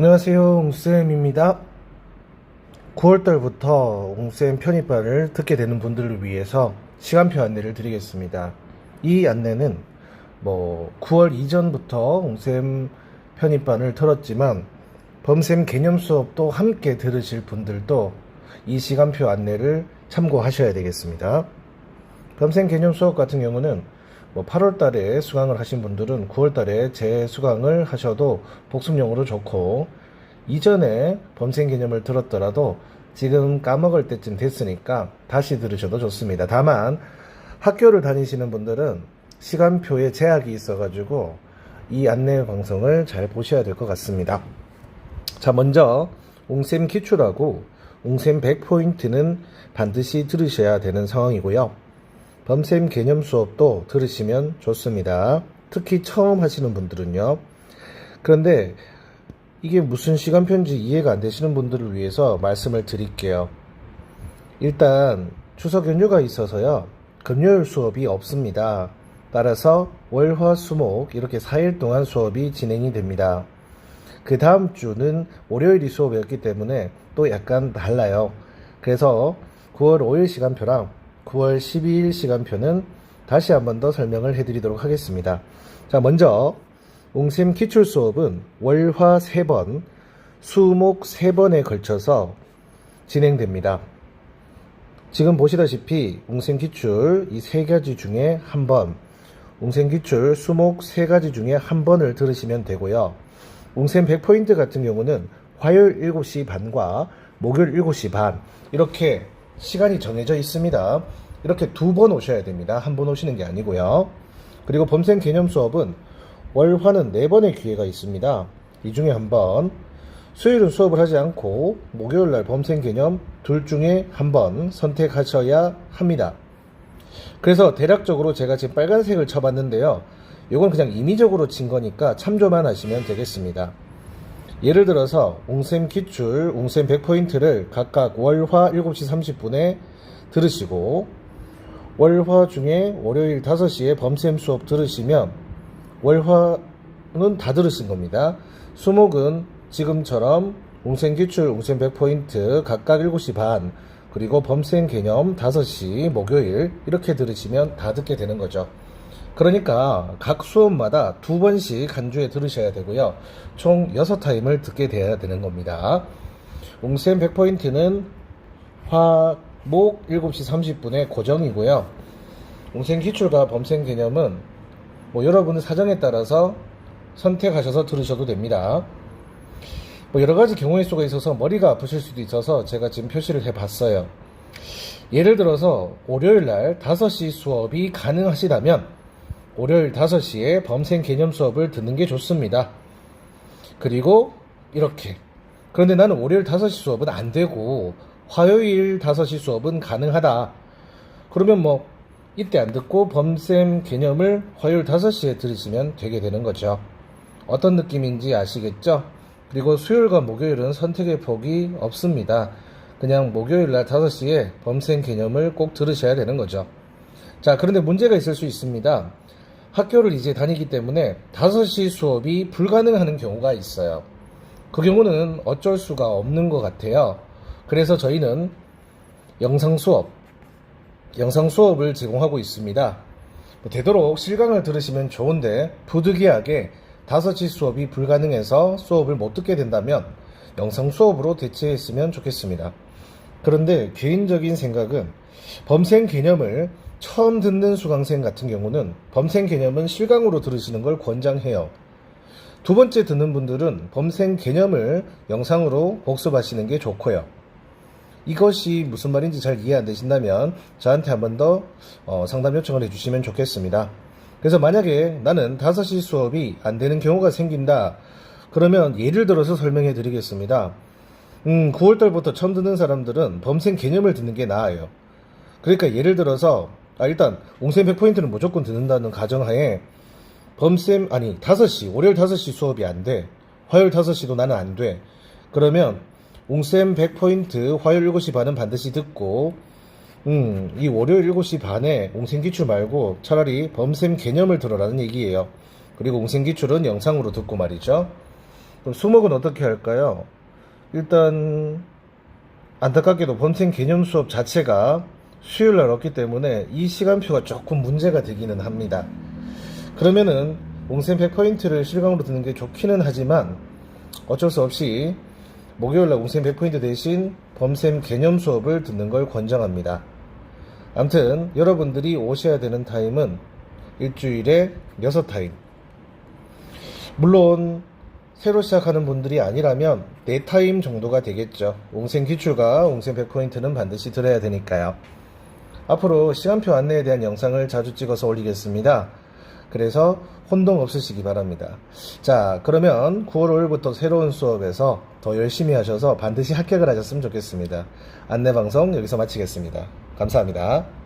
안녕하세요 옹쌤입니다. 9월달부터 옹쌤 편입반을 듣게 되는 분들을 위해서 시간표 안내를 드리겠습니다. 이 안내는 뭐 9월 이전부터 옹쌤 편입반을 들었지만 범쌤 개념 수업도 함께 들으실 분들도 이 시간표 안내를 참고하셔야 되겠습니다. 범쌤 개념 수업 같은 경우는 뭐 8월 달에 수강을 하신 분들은 9월 달에 재수강을 하셔도 복습용으로 좋고 이전에 범생 개념을 들었더라도 지금 까먹을 때쯤 됐으니까 다시 들으셔도 좋습니다. 다만 학교를 다니시는 분들은 시간표에 제약이 있어가지고 이 안내 방송을 잘 보셔야 될 것 같습니다. 자, 먼저 옹쌤 기출하고 옹쌤 100포인트는 반드시 들으셔야 되는 상황이고요. 범쌤 개념 수업도 들으시면 좋습니다. 특히 처음 하시는 분들은요. 그런데 이게 무슨 시간표인지 이해가 안 되시는 분들을 위해서 말씀을 드릴게요. 일단 추석 연휴가 있어서요. 금요일 수업이 없습니다. 따라서 월, 화, 수, 목 이렇게 4일 동안 수업이 진행이 됩니다. 그 다음 주는 월요일이 수업이었기 때문에 또 약간 달라요. 그래서 9월 5일 시간표랑 9월 12일 시간표는 다시 한 번 더 설명을 해드리도록 하겠습니다. 자, 먼저 옹쌤 기출 수업은 월화 3번, 수목 3번에 걸쳐서 진행됩니다. 지금 보시다시피 옹쌤 기출 이 세 가지 중에 한 번, 옹쌤 기출 수목 세 가지 중에 한 번을 들으시면 되고요. 옹쌤 100포인트 같은 경우는 화요일 7시 반과 목요일 7시 반 이렇게 시간이 정해져 있습니다. 이렇게 두 번 오셔야 됩니다. 한 번 오시는 게 아니고요. 그리고 범생 개념 수업은 월화는 네 번의 기회가 있습니다. 이 중에 한 번, 수요일은 수업을 하지 않고 목요일 날 범생 개념 둘 중에 한 번 선택하셔야 합니다. 그래서 대략적으로 제가 지금 빨간색을 쳐봤는데요. 이건 그냥 임의적으로 친 거니까 참조만 하시면 되겠습니다. 예를 들어서 옹쌤 기출, 옹쌤 100포인트를 각각 월화 7시 30분에 들으시고 월화 중에 월요일 5시에 범쌤 수업 들으시면 월화는 다 들으신 겁니다. 수목은 지금처럼 옹쌤 기출, 옹쌤 100포인트 각각 7시 반 그리고 범쌤 개념 5시 목요일 이렇게 들으시면 다 듣게 되는 거죠. 그러니까 각 수업마다 두 번씩 한 주에 들으셔야 되고요. 총 6타임을 듣게 돼야 되는 겁니다. 옹쌤 100포인트는 화, 목 7시 30분에 고정이고요. 옹쌤 기출과 범쌤 개념은 뭐 여러분의 사정에 따라서 선택하셔서 들으셔도 됩니다. 뭐 여러 가지 경우의 수가 있어서 머리가 아프실 수도 있어서 제가 지금 표시를 해 봤어요. 예를 들어서 월요일 날 5시 수업이 가능하시다면 월요일 5시에 범생 개념 수업을 듣는 게 좋습니다. 그리고 이렇게. 그런데 나는 월요일 5시 수업은 안 되고 화요일 5시 수업은 가능하다. 그러면 뭐 이때 안 듣고 범쌤 개념을 화요일 5시에 들으시면 되게 되는 거죠. 어떤 느낌인지 아시겠죠? 그리고 수요일과 목요일은 선택의 폭이 없습니다. 그냥 목요일 날 5시에 범생 개념을 꼭 들으셔야 되는 거죠. 자, 그런데 문제가 있을 수 있습니다. 학교를 이제 다니기 때문에 5시 수업이 불가능하는 경우가 있어요. 그 경우는 어쩔 수가 없는 것 같아요. 그래서 저희는 영상 수업, 영상 수업을 제공하고 있습니다. 뭐 되도록 실강을 들으시면 좋은데 부득이하게 5시 수업이 불가능해서 수업을 못 듣게 된다면 영상 수업으로 대체했으면 좋겠습니다. 그런데 개인적인 생각은 범생 개념을 처음 듣는 수강생 같은 경우는 범생 개념은 실강으로 들으시는 걸 권장해요. 두 번째 듣는 분들은 범생 개념을 영상으로 복습하시는 게 좋고요. 이것이 무슨 말인지 잘 이해 안 되신다면 저한테 한 번더 상담 요청을 해주시면 좋겠습니다. 그래서 만약에 나는 5시 수업이 안 되는 경우가 생긴다. 그러면 예를 들어서 설명해 드리겠습니다. 음, 9월달부터 처음 듣는 사람들은 범생 개념을 듣는 게 나아요. 그러니까 예를 들어서 아, 일단 옹쌤 100포인트는 무조건 듣는다는 가정하에 범쌤 아니 5시 월요일 5시 수업이 안 돼. 화요일 5시도 나는 안 돼. 그러면 옹쌤 100포인트 화요일 7시 반은 반드시 듣고 음, 이 월요일 7시 반에 옹쌤 기출 말고 차라리 범쌤 개념을 들어라는 얘기예요. 그리고 옹쌤 기출은 영상으로 듣고 말이죠. 그럼 수목은 어떻게 할까요? 일단 안타깝게도 범생 개념 수업 자체가 수요일 날 없기 때문에 이 시간표가 조금 문제가 되기는 합니다. 그러면은 옹셈 100포인트를 실강으로 듣는 게 좋기는 하지만 어쩔 수 없이 목요일 날 옹셈 100포인트 대신 범셈 개념 수업을 듣는 걸 권장합니다. 암튼 여러분들이 오셔야 되는 타임은 일주일에 6타임. 물론 새로 시작하는 분들이 아니라면 4타임 정도가 되겠죠. 옹셈 기출과 옹셈 100포인트는 반드시 들어야 되니까요. 앞으로 시간표 안내에 대한 영상을 자주 찍어서 올리겠습니다. 그래서 혼동 없으시기 바랍니다. 자, 그러면 9월 5일부터 새로운 수업에서 더 열심히 하셔서 반드시 합격을 하셨으면 좋겠습니다. 안내 방송 여기서 마치겠습니다. 감사합니다.